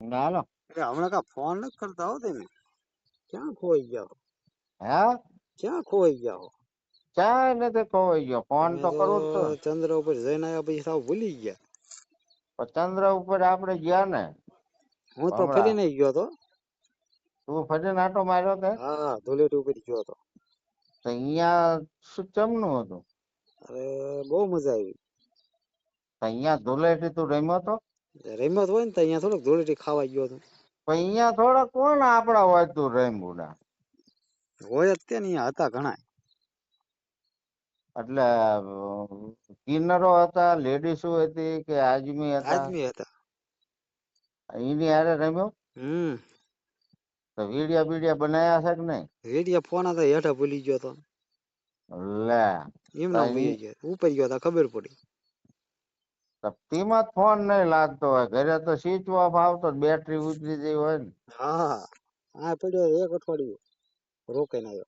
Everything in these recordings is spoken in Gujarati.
હાલો એટલે હમણાં કા ફોન નથી કરતા હો તમે ક્યાં ખોઈ ગયા હો? હે ક્યાં ખોઈ ગયા હો ચાય નથી ખોવાઈ ગયો ફોન તો અમે કરું જ છું ચંદ્ર ઉપર જઈને આવ્યા પછી સાવ ભૂલી ગયા પણ ચંદ્ર ઉપર આપણે ગયા ને હું તો હમણાં. ફરી નહીં ગયો તો તું ફરીને આટો માર્યો તે હા ધૂળેટી ઉપર ગયો તો તો અહીંયા શું ચમનું હતું અરે બહુ મજા આવી તો અહીંયા ધૂળેટી તું રમ્યો તો રમત હોય ને તો અહીંયા થોડોક ધૂળેટી ખાવા ગયો હતો અહીંયા અહીંયા હોય કોણ આપડા હોય તું રમ્યું હોય જ તે ને અહીંયા હતા ઘણા એટલે કિન્નરો હતા લેડીસો હતી કે આદમી હતા? આદમી હતા. એની હારે રમ્યો? હમ. તો વિડિયા બીડિયા બનાયા છે કે નહીં? વીડિયા ફોન હતા હેઠા ભૂલી ગયો તો. લે એમ ના ભૂલી ગયો ઉપર ગયો તો ખબર પડી. તો તેમાં જ ફોન નહીં લાગતો હોય. ઘરે તો સ્વિચ ઓફ આવતો બેટરી ઉતરી જઈ હોય ને. હા આ પડ્યો એક અઠવાડિયું. રોકે ના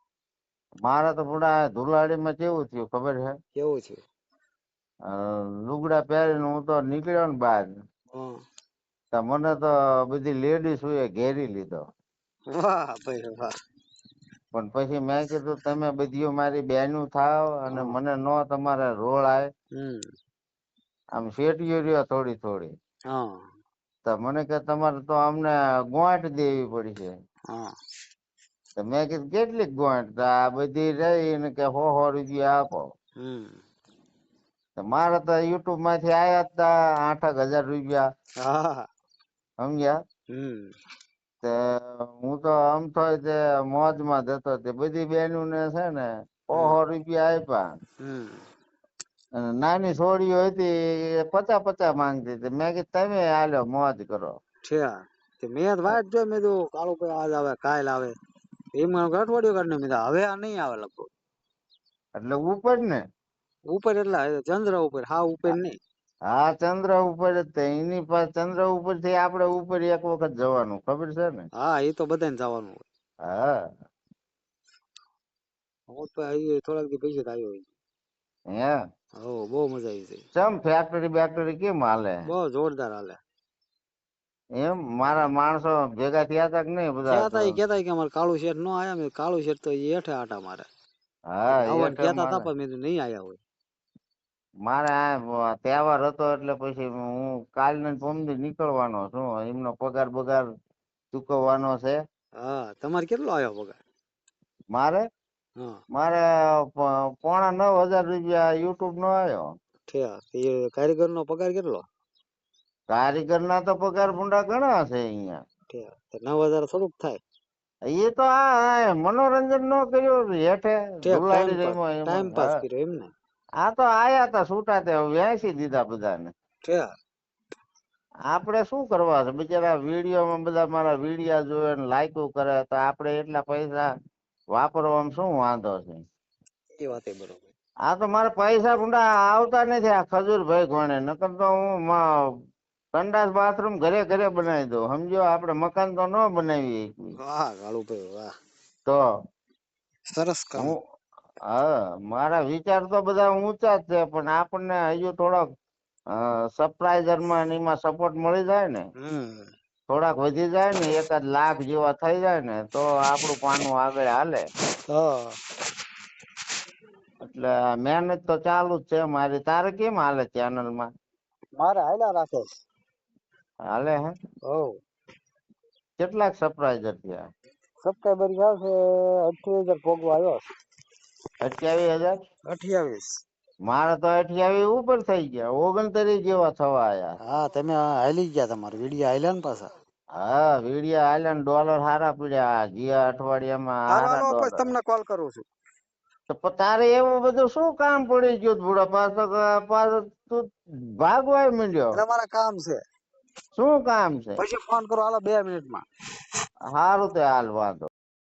મારે તો પૂરા ધુલાડીમાં કેવું થયું ખબર છે? કેવું છે લુગડા પહેરીને હું તો નીકળ્યો ને બહાર. તો મને તો બધી લેડીઝ હોય ઘેરી લીધો. વાહ ભાઈ વાહ. પણ પછી મેં કીધું તમે બધી મારી બેનું થાવ અને મને નો તમારે રોળ આવે આમ શેટીઓ રહ્યો થોડી થોડી. તો મને કે તમારે તો અમને ગોઠ દેવી પડશે. છે તો મેં કીધું કેટલીક તો આ બધી રહી ને કે હો હો રૂપિયા આપો. મારે તો યુટ્યુબમાંથી આયા હતા આઠ હજાર રૂપિયા. સમજ્યા? હમ. તે હું તો આમ થાય તે મોજમાં જતો તે બધી બહેનો ને છે ને ઓહો રૂપિયા આપ્યા. નાની છોડીઓ હતી પચા પચાસ પચાસ માંગતી હતી. મેં કીધું તમે હાલો મોજ કરો. છે તે મેં વાત જોઈ મેં તો કાળો ભાઈ આજ આવે કાલ આવે. એમાં અઠવાડિયું કાઢને મેં હવે આ નહીં આવે લગભગ. એટલે ઉપર ને? ઉપર એટલા ચંદ્ર ઉપર. હા ઉપર નહીં. હા ચંદ્ર ઉપર જ તે. એની પાસે ચંદ્ર ઉપરથી આપડે ઉપર એક વખત જવાનું. ખબર છે ને? હા એ તો બધાને જવાનું હા. હું તો આવી થોડાક દી પૈસા આવ્યો હે? હો બહુ મજા આવી છે ચમ ફેક્ટરી બેક્ટરી કેમ હાલે? બહુ જોરદાર હાલે. એમ? મારા માણસો ભેગા થયા હતા કે નહીં બધા? કેતા તો? કેતા કે અમારે કાળુ શેઠ નો આયા મેં કાળુ શેઠ તો હેઠે આટા મારે. હા આવવાનું કેતા હતા પણ મેં નહીં આયા હોય. મારે આ તહેવાર હતો એટલે પછી હું કાલ ને પમદી નીકળવાનો છું. એમનો પગાર બગાર ચૂકવવાનો છે. હા તમારે કેટલો આવ્યો પગાર? મારે? મારે પોણા નવ હજાર રૂપિયા યુટ્યુબ નો આવ્યો કારીગર નો પગાર કેટલો? કારીગર ના તો પગાર ભૂંડા ઘણા છે અહીંયા. નવ હજાર થોડુંક થાય. એ તો આ મનોરંજન નો કર્યું હેઠે. ટાઈમ પાસ કર્યો એમને. આ તો આયા તા છૂટા તે વ્યાસી દીધા બધાને. આપણે શું કરવા છે? બિચારા વિડીયોમાં બધા મારા વિડીયા જોવે લાઈકો કરે તો આપણે એટલા પૈસા વાપરવામાં શું વાંધો છે? એ વાત એ બરોબર. આ તો મારા પૈસા ભૂંડા આવતા નથી આ ખજૂરભાઈ કોને નકર તો હું સંડાસ બાથરૂમ ઘરે ઘરે બનાવી દઉં. સમજો આપણે મકાન તો ન બનાવી. વાહ કાળુ વાહ. તો સરસ કામ. હું મારા વિચાર તો બધા ઊંચા જ છે પણ આપણને હજુ થોડોક સરપ્રાઈઝરમાં એમાં સપોર્ટ મળી જાય ને. થોડાક વધી જાય ને એકાદ લાખ જેવા થઈ જાય ને તો આપણું પાનું આગળ હાલે. એટલે મહેનત તો ચાલુ જ છે. મારી તારે કેમ હાલે ચેનલમાં મારે હાલ્યા રાખે. હાલે હે? હો. કેટલાક સરપ્રાઈઝર થયા? સબસ્ક્રાઈબર ગયા છે અઠ્યાવીસ હજાર ભોગવા આવ્યો. અઠ્યાવીસ હજાર? અઠ્યાવીસ. મારે તો અઠ્યાવીસ ઉપર થઈ ગયા. ઓગણત્રીસ જેવા થવા આયા. હા તમે હાલી ગયા તમારે. વીડિયો હાલ્યા ને પાછા. હા વિડિયા ને ડોલર હારા પડ્યા. ગયા અઠવાડિયામાં હારા ડોલર. તમને કોલ કરું છું. તો તારે એવું બધું શું કામ પડી ગયું બુડા પાછો પાછો તું ભાગવાય માંડ્યો. એટલે મારા કામ છે. શું કામ છે? પછી ફોન કરો હાલો બે મિનિટમાં. સારું તે હાલ વાંધો.